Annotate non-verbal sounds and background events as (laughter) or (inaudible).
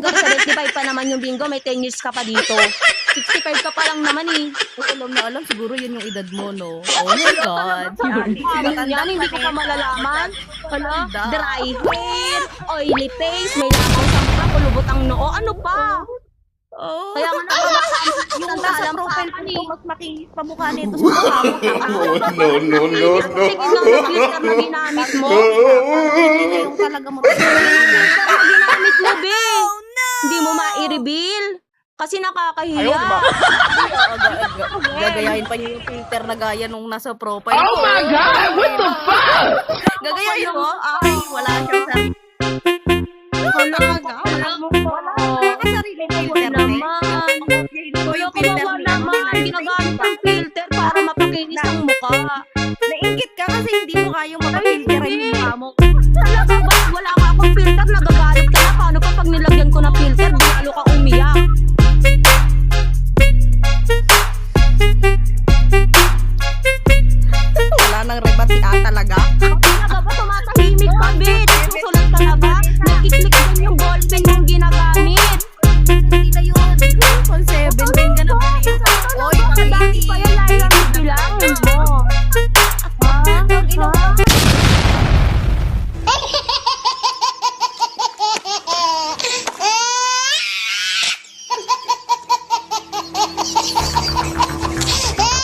Hanggang 75 pa naman yung bingo, may 10 years ka pa dito. 65 ka pa lang naman eh. Oh, alam na alam, siguro yun yung edad mo, no? Oh my God. Yan, yan, hindi ko pa rin. malalaman. Ano? Dry hair, oily face, may langaw sa mukha, kulubot ang noo. Ano pa? Oh. Kaya nga nakakasama (laughs) yung ng nasa salang profile ko, mas makinis pa mukha (laughs) nito sa mukha mo. No, no, no, no, Tingin lang sa filter na ginamit mo. (laughs) Hindi na yung talaga mo. Filter na ginamit mo, be. Ma-reveal. Kasi nakakahiya. (laughs) Gagayahin pa niyo yung filter na gaya nung nasa profile. Oh my God! What the fuck? Gagayahin mo? Ay, wala siyang sarili. Wala ka. Wala mo Wala siyang sarili filter. eh. naman. Wala yung ko filter naman niya. naman. Ginagamit ang filter para mapakinis ang mukha. Naingit ka kasi hindi mo kayang mapafilteran yung mukha mo. (laughs) Talaga ba? Ah talaga. Talaga ba? Tumatahimik ka,